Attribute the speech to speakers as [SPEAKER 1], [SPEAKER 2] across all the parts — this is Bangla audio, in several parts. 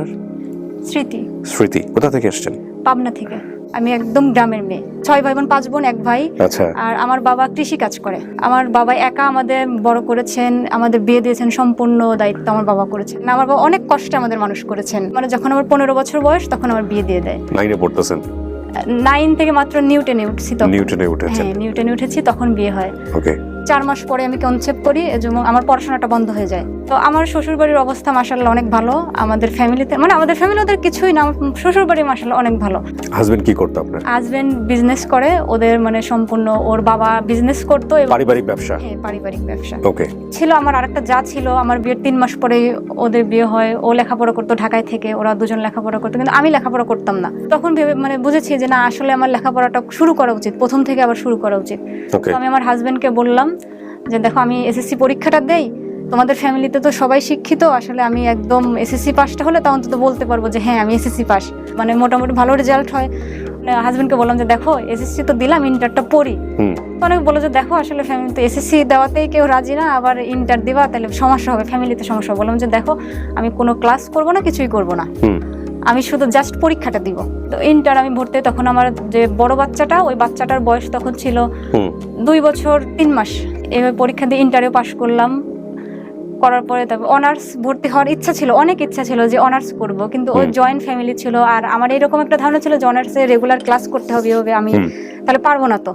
[SPEAKER 1] আপনার?
[SPEAKER 2] স্মৃতি।
[SPEAKER 1] স্মৃতি কোথা থেকে এসেছেন?
[SPEAKER 2] পাবনা থেকে। আমি একদম গ্রামের মেয়ে। ছয় ভাই বোন পাঁচ বোন এক ভাই।
[SPEAKER 1] আচ্ছা।
[SPEAKER 2] আর আমার বাবা কৃষি কাজ করে। আমার বাবা একা আমাদের বড় করেছেন আমাদের বিয়ে দিয়েছেন সম্পূর্ণ দায়িত্ব আমার বাবা করেছেন। আমার বাবা অনেক কষ্টে আমাদের মানুষ করেছেন। মানে যখন আমার পনেরো বছর বয়স তখন আমার বিয়ে দিয়ে দেয়।
[SPEAKER 1] নাইনে পড়তেছেন?
[SPEAKER 2] নাইন থেকে মাত্র নিউটেনে উঠছি তখন।
[SPEAKER 1] নিউটনে উঠেছেন।
[SPEAKER 2] হ্যাঁ নিউটেনে উঠেছি তখন বিয়ে হয়।
[SPEAKER 1] ওকে
[SPEAKER 2] চার মাস পরে আমি কনসেপ্ট করি এজন্য আমার পড়াশোনাটা বন্ধ হয়ে যায়। তো আমার শ্বশুর বাড়ির অবস্থা মাসাল্লাহ অনেক ভালো। আমাদের ফ্যামিলিতে মানে আমাদের ফ্যামিলি ওদের কিছুই না শ্বশুর বাড়ি মাসাল্লাহ অনেক ভালো।
[SPEAKER 1] হাজবেন্ড কি করতো আপনার?
[SPEAKER 2] হাজবেন্ড বিজনেস করে ওদের মানে সম্পূর্ণ ওর বাবা বিজনেস করতো
[SPEAKER 1] পারিবারিক ব্যবসা?
[SPEAKER 2] হ্যাঁ পারিবারিক ব্যবসা।
[SPEAKER 1] ওকে
[SPEAKER 2] ছিল আমার আরেকটা যা ছিল আমার বিয়ের তিন মাস পরে ওদের বিয়ে হয়। ও লেখাপড়া করতো ঢাকায় থেকে ওরা দুজন লেখাপড়া করতো কিন্তু আমি লেখাপড়া করতাম না। তখন ভেবে মানে বুঝেছি যে না আসলে আমার লেখাপড়াটা শুরু করা উচিত প্রথম থেকে আবার শুরু করা উচিত। তো আমি আমার হাজবেন্ডকে বললাম যে দেখো আমি এসএসসি পরীক্ষাটা দেই তোমাদের ফ্যামিলিতে তো সবাই শিক্ষিত আসলে আমি একদম এসএসসি পাসটা হলে তখন তো বলতে পারব যে হ্যাঁ আমি এসএসসি পাস মানে মোটামুটি ভালো রেজাল্ট হয়। হাজবেন্ডকে বললাম যে দেখো এসএসসি তো দিলাম ইন্টারটা পড়ি। অনেক বলো যে দেখো আসলে ফ্যামিলি তো এসএসসি দেওয়াতেই কেউ রাজি না আবার ইন্টার দিবা তাহলে সমস্যা হবে ফ্যামিলিতে সমস্যা বললাম যে দেখো আমি কোনো ক্লাস করব না কিছুই করব না। আমি শুধু জাস্ট পরীক্ষাটা দিব। তো ইন্টার আমি ভর্তি তখন আমার যে বড় বাচ্চাটা ওই বাচ্চাটার বয়স তখন ছিল দুই বছর তিন মাস। এবার পরীক্ষা দিয়ে ইন্টারেও পাশ করলাম। করার পরে তারপর অনার্স ভর্তি হওয়ার ইচ্ছা ছিল অনেক ইচ্ছা ছিল যে অনার্স করব কিন্তু ওই জয়েন্ট ফ্যামিলি ছিল আর আমার এরকম একটা ধারণা ছিল যে অনার্সে রেগুলার ক্লাস করতে হবে হবে আমি তাহলে পারব না তো।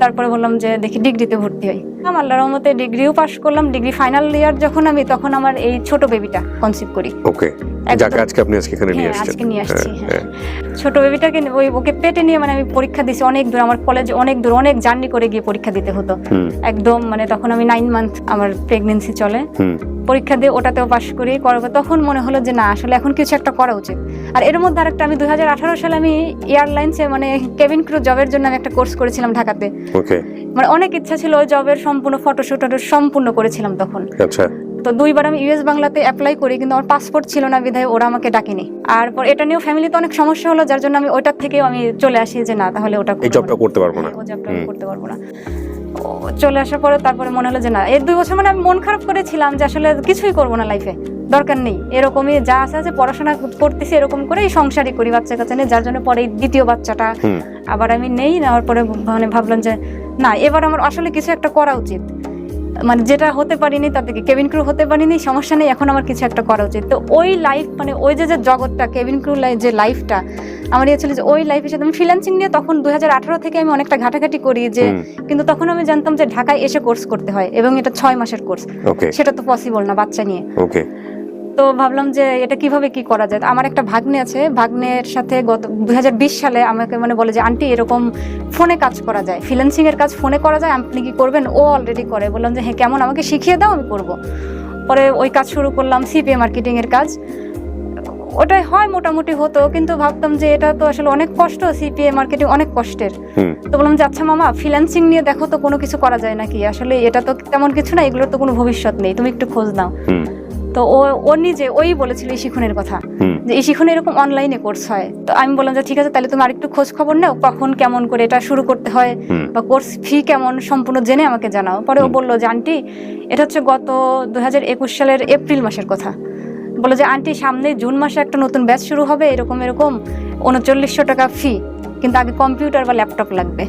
[SPEAKER 2] তারপরে বললাম যে দেখি ডিগ্রিতে ভর্তি হই। আমার আল্লাহর রহমতে ডিগ্রিও পাশ করলাম ডিগ্রি ফাইনাল ইয়ার যখন আমি তখন আমার এই ছোট বেবিটা কনসিভ করি।
[SPEAKER 1] ওকে। যাকে আজকে আপনি আজকে এখানে নিয়ে
[SPEAKER 2] হ্যাঁ, আজকে নিয়ে আসছি,
[SPEAKER 1] হ্যাঁ,
[SPEAKER 2] হ্যাঁ। ছোট বেবিটাকে ওই ওকে পেটে নিয়ে মানে আমি পরীক্ষা দিছি অনেক দূর আমার কলেজে অনেক দূর অনেক জার্নি করে গিয়ে পরীক্ষা দিতে হতো। একদম মানে তখন আমি নাইন মান্থ আমার প্রেগনেন্সি চলে। পরীক্ষা দিয়ে ওটাতেও পাশ করি পর তখন মনে হলো যে না আসলে এখন কিছু একটা করা উচিত। আর এর মধ্যে আরেকটা আমি দুই হাজার আঠারো সালে আমি এয়ারলাইন্সে মানে কেবিন ক্রু জবের জন্য আমি একটা কোর্স করেছিলাম ঢাকাতে। মানে অনেক ইচ্ছা ছিল জবের সম্পূর্ণ ফটোশুট সম্পূর্ণ করেছিলাম তখন।
[SPEAKER 1] আচ্ছা।
[SPEAKER 2] তো দুইবার আমি ইউএস বাংলাতে অ্যাপ্লাই করি কিন্তু আমার পাসপোর্ট ছিল না বিধায় ওরা আমাকে ডাকেনি। আর পর এটা নিয়েও ফ্যামিলিতে অনেক সমস্যা হলো যার জন্য আমি ওইটার থেকেও আমি চলে আসি যে না তাহলে ওটা
[SPEAKER 1] এই জবটা করতে পারব না।
[SPEAKER 2] ও জবটা করতে পারব না। চলে আসার পরে তারপরে মনে হলো যে না এই দুই বছর মানে আমি মন খারাপ করেছিলাম যে আসলে কিছুই করব না লাইফে দরকার নেই। এরকমই যা আছে আছে পড়াশোনা করতেছি এরকম করে সংসারই করি বাচ্চা কাচ্চা নিয়ে যার জন্য পরে দ্বিতীয় বাচ্চাটা আবার আমি নেই নেওয়ার পরে মানে ভাবলাম যে না এবার আমার আসলে কিছু একটা করা উচিত। মানে যেটা হতে পারিনি তাদেরকে থেকে কেবিন ক্রু হতে পারিনি সমস্যা নেই এখন আমার কিছু একটা করা উচিত। তো ওই লাইফ মানে ওই যে যে জগৎটা কেবিন ক্রু যে লাইফটা আমার ইয়ে ছিল যে ওই লাইফের সাথে আমি ফ্রিল্যান্সিং নিয়ে তখন দু হাজার আঠারো থেকে আমি অনেকটা ঘাটাঘাটি করি যে কিন্তু তখন আমি জানতাম যে ঢাকায় এসে কোর্স করতে হয় এবং এটা ছয় মাসের কোর্স সেটা তো পসিবল না বাচ্চা নিয়ে।
[SPEAKER 1] ওকে
[SPEAKER 2] তো ভাবলাম যে এটা কীভাবে কি করা যায়? আমার একটা ভাগ্নে আছে। ভাগ্নের সাথে গত দুই হাজার বিশ সালে আমাকে মানে বলে যে আন্টি এরকম ফোনে কাজ করা যায়। ফ্রিল্যান্সিং এর কাজ ফোনে করা যায়? আপনি কি করবেন? ও অলরেডি করে। বললাম যে হ্যাঁ কেমন? আমাকে শিখিয়ে দাও আমি করব। পরে ওই কাজ শুরু করলাম সিপিএ মার্কেটিং এর কাজ। ওটাই হয় মোটামুটি হতো। কিন্তু ভাবতাম যে এটা তো আসলে অনেক কষ্ট। সিপিএ মার্কেটিং অনেক কষ্টের। তো বললাম যে আচ্ছা মামা ফ্রিল্যান্সিং নিয়ে দেখো তো কোনো কিছু করা যায় নাকি? আসলে এটা তো তেমন কিছু না এগুলোর তো কোনো ভবিষ্যৎ নেই। তুমি একটু খোঁজ নাও। তো ও ও নিজে ওই বলেছিল এই শিখনের কথা যে এই শিখনে এরকম অনলাইনে কোর্স হয়। তো আমি বললাম যে ঠিক আছে তাহলে তুমি আরেকটু খোঁজ খবর নাও কখন কেমন করে এটা শুরু করতে হয় বা কোর্স ফি কেমন সম্পূর্ণ জেনে আমাকে জানাও। পরে ও বলল যে আন্টি এটা হচ্ছে গত দুই হাজার একুশ সালের এপ্রিল মাসের কথা। বলল যে আন্টি সামনে জুন মাসে একটা নতুন ব্যাচ শুরু হবে এরকম এরকম উনচল্লিশশো টাকা ফি কিন্তু আগে কম্পিউটার বা ল্যাপটপ লাগবে।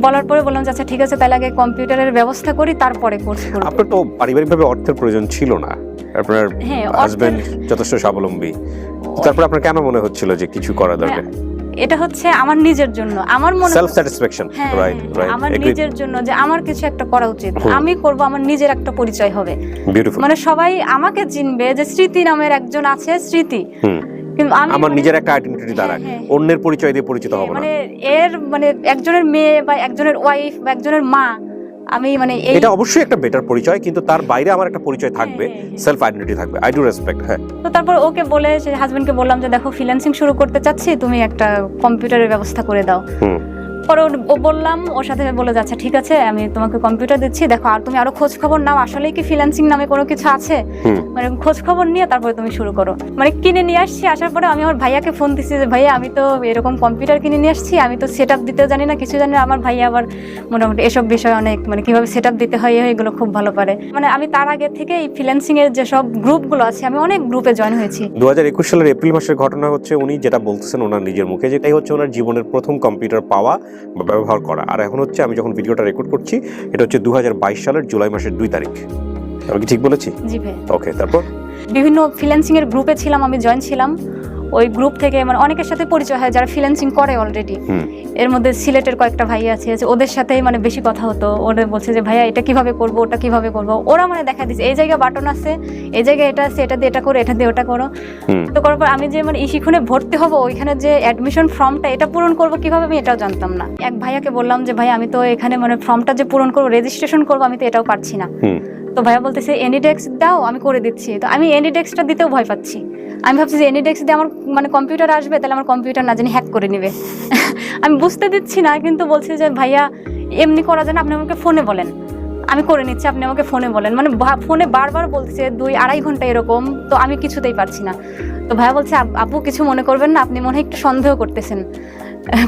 [SPEAKER 2] বলার পরে বললাম যে আচ্ছা ঠিক আছে তাহলে আগে কম্পিউটারের ব্যবস্থা করি তারপরে কোর্স করব।
[SPEAKER 1] আপনার তো পারিবারিকভাবে অর্থের প্রয়োজন ছিল না। আপনার
[SPEAKER 2] হ্যাঁ
[SPEAKER 1] হাজবেন্ড যথেষ্ট স্বাবলম্বী। তারপর আপনার কেন মনে হচ্ছিল যে কিছু করা দরকার?
[SPEAKER 2] এটা হচ্ছে আমার নিজের জন্য। আমার মনে
[SPEAKER 1] সেলফ স্যাটিসফ্যাকশন
[SPEAKER 2] হ্যাঁ,
[SPEAKER 1] রাইট
[SPEAKER 2] হ্যাঁ,
[SPEAKER 1] রাইট
[SPEAKER 2] আমার নিজের জন্য যে আমার কিছু একটা করা উচিত। আমি করব আমার নিজের একটা পরিচয় হবে। মানে সবাই আমাকে চিনবে যে স্মৃতি নামের একজন আছে স্মৃতি।
[SPEAKER 1] হুম।
[SPEAKER 2] কিন্তু আমি
[SPEAKER 1] আমার নিজের একটা আইডেন্টিটি দ্বারা
[SPEAKER 2] হ্যাঁ, হ্যাঁ।
[SPEAKER 1] অন্যের পরিচয় দিয়ে পরিচিত হব না।
[SPEAKER 2] মানে এর মানে একজনের মেয়ে বা একজনের ওয়াইফ বা একজনের মা আমি মানে
[SPEAKER 1] এটা অবশ্যই একটা বেটার পরিচয় কিন্তু তার বাইরে আমার একটা পরিচয় থাকবে
[SPEAKER 2] হ্যাঁ, হ্যাঁ।
[SPEAKER 1] সেলফ আইডেন্টিটি থাকবে। আই ডু রেসপেক্ট হ্যাঁ।
[SPEAKER 2] তো তারপর ওকে বলে হাজবেন্ডকে বললাম যে দেখো ফ্রিল্যান্সিং শুরু করতে চাচ্ছি তুমি একটা কম্পিউটারের ব্যবস্থা করে দাও।
[SPEAKER 1] হুম।
[SPEAKER 2] পরে ও- বললাম ওর সাথে বলে যাচ্ছে ঠিক আছে আমি তোমাকে কম্পিউটার দিচ্ছি দেখো আর তুমি আরও খোঁজ খবর নাও আসলেই কি ফ্রিল্যান্সিং নামে কোনো কিছু আছে? মানে খোঁজ খবর নিয়ে তারপরে তুমি শুরু করো। মানে কিনে নিয়ে আসছি আসার পরে আমি আমার ভাইয়াকে ফোন দিচ্ছি যে ভাইয়া আমি তো এরকম কম্পিউটার কিনে নিয়ে আসছি আমি তো সেট আপ দিতে জানি না কিছু জানি না আমার ভাইয়া আবার মোটামুটি এসব বিষয় অনেক মানে কীভাবে সেট আপ দিতে হয় এগুলো খুব ভালো পারে। মানে আমি তার আগে থেকে এই ফ্রিল্যান্সিং এর যেসব গ্রুপগুলো আছে আমি অনেক গ্রুপে জয়েন হয়েছি।
[SPEAKER 1] দু হাজার একুশ সালের এপ্রিল মাসের ঘটনা হচ্ছে উনি যেটা বলতেছেন ওনার নিজের মুখে যেটাই হচ্ছে ওনার জীবনের প্রথম কম্পিউটার পাওয়া। বা ব্যবহার করা। আর এখন হচ্ছে আমি যখন ভিডিওটা রেকর্ড করছি এটা হচ্ছে দু হাজার বাইশ সালের জুলাই মাসের দুই তারিখ। আমি কি ঠিক বলেছি?
[SPEAKER 2] জি ভাই
[SPEAKER 1] ওকে তারপর?
[SPEAKER 2] বিভিন্ন ফ্রিল্যান্সিং এর গ্রুপে ছিলাম আমি জয়েন ছিলাম। ওই গ্রুপ থেকে মানে অনেকের সাথে পরিচয় হয় যারা ফ্রিল্যান্সিং করে অলরেডি এর মধ্যে সিলেটের কয়েকটা ভাই আছে ওদের সাথেই মানে বেশি কথা হতো। ওরা বলছে যে ভাইয়া এটা কীভাবে করব? ওটা কীভাবে করব? ওরা মানে দেখা দিচ্ছে এই জায়গায় বাটন আছে এই জায়গায় এটা আছে এটা দিয়ে এটা করো এটা দিয়ে ওটা করো। তো করার পর আমি যে মানে ইশিক্ষণে ভর্তি হব ওইখানে যে অ্যাডমিশন ফর্মটা এটা পূরণ করব কীভাবে আমি এটাও জানতাম না। এক ভাইয়াকে বললাম যে ভাই আমি তো এখানে মানে ফর্মটা যে পূরণ করব রেজিস্ট্রেশন করব আমি তো এটাও পারছি না। তো ভাইয়া বলতেছে এনিডেক্স দাও, আমি করে দিচ্ছি। তো আমি এনিডেক্সটা দিতেও ভয় পাচ্ছি। আমি ভাবছি যে এনিডেক্স দিয়ে আমার মানে কম্পিউটার আসবে, তাহলে আমার কম্পিউটার না জানি হ্যাক করে নেবে। আমি বুঝতে দিচ্ছি না, কিন্তু বলছি যে, ভাইয়া, এমনি করা যায় না, আপনি আমাকে ফোনে বলেন। আমি করে নিচ্ছি, আপনি আমাকে ফোনে বলেন। মানে ফোনে বারবার বলছে দুই আড়াই ঘণ্টা এরকম। তো আমি কিছুতেই পারছি না। তো ভাইয়া বলছে "আপ- কিছু মনে করবেন না, আপনি মনে হয় একটু সন্দেহ করতেছেন।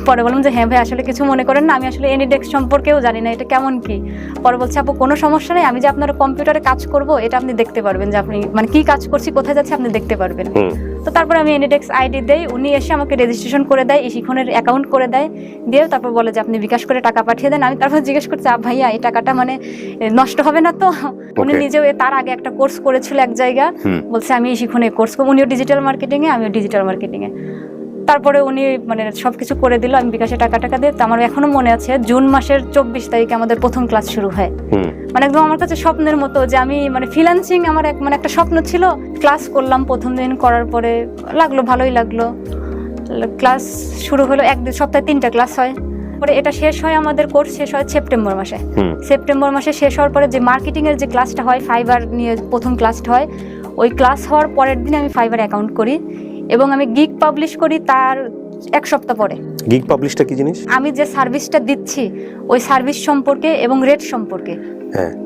[SPEAKER 2] পরে বললাম যে হ্যাঁ ভাই আসলে কিছু মনে করেন না। আমি আসলে এনিডেক্স সম্পর্কেও জানি না এটা কেমন কি। পরে বলছে আপু কোনো সমস্যা নেই। আমি যে আপনার কম্পিউটারে কাজ করব এটা আপনি দেখতে পারবেন যে আপনি মানে কি কাজ করছি কোথায় যাচ্ছে আপনি দেখতে পারবেন। তো তারপরে আমি এনিডেক্স আইডি দেই। উনি এসে আমাকে রেজিস্ট্রেশন করে দেয় ইশিখনের অ্যাকাউন্ট করে দেয়। দিয়ে তারপর বলে যে আপনি বিকাশ করে টাকা পাঠিয়ে দেন। আমি তারপর জিজ্ঞেস করছি আপ ভাইয়া এই টাকাটা মানে নষ্ট হবে না তো? উনি নিজেও তার আগে একটা কোর্স করেছিল এক জায়গা। বলছে আমি শিখনে কোর্স করব। উনিও ডিজিটাল মার্কেটিংয়ে আমিও ডিজিটাল মার্কেটিংয়ে তারপরে উনি মানে সব কিছু করে দিল আমি বিকাশে টাকা টাকা দিয়ে। আমার এখনও মনে আছে জুন মাসের চব্বিশ তারিখে আমাদের প্রথম ক্লাস শুরু হয়। মানে একদম আমার কাছে স্বপ্নের মতো যে আমি মানে ফ্রিল্যান্সিং আমার এক মানে একটা স্বপ্ন ছিল। ক্লাস করলাম প্রথম দিন করার পরে লাগল ভালোই লাগল। ক্লাস শুরু হলো একদিন সপ্তাহে তিনটা ক্লাস হয়। পরে এটা শেষ হয় আমাদের কোর্স শেষ হয় সেপ্টেম্বর মাসে। সেপ্টেম্বর মাসে শেষ হওয়ার পরে যে মার্কেটিং এর যে ক্লাসটা হয় ফাইবার নিয়ে প্রথম ক্লাসটা হয় ওই ক্লাস হওয়ার পরের দিন আমি ফাইবার অ্যাকাউন্ট করি। এবং আমি গিগ পাবলিশ করি তার এক সপ্তাহ পরে।
[SPEAKER 1] গিগ পাবলিশটা কি জিনিস?
[SPEAKER 2] আমি যে সার্ভিসটা দিচ্ছি ওই সার্ভিস সম্পর্কে এবং রেট সম্পর্কে।
[SPEAKER 1] হ্যাঁ।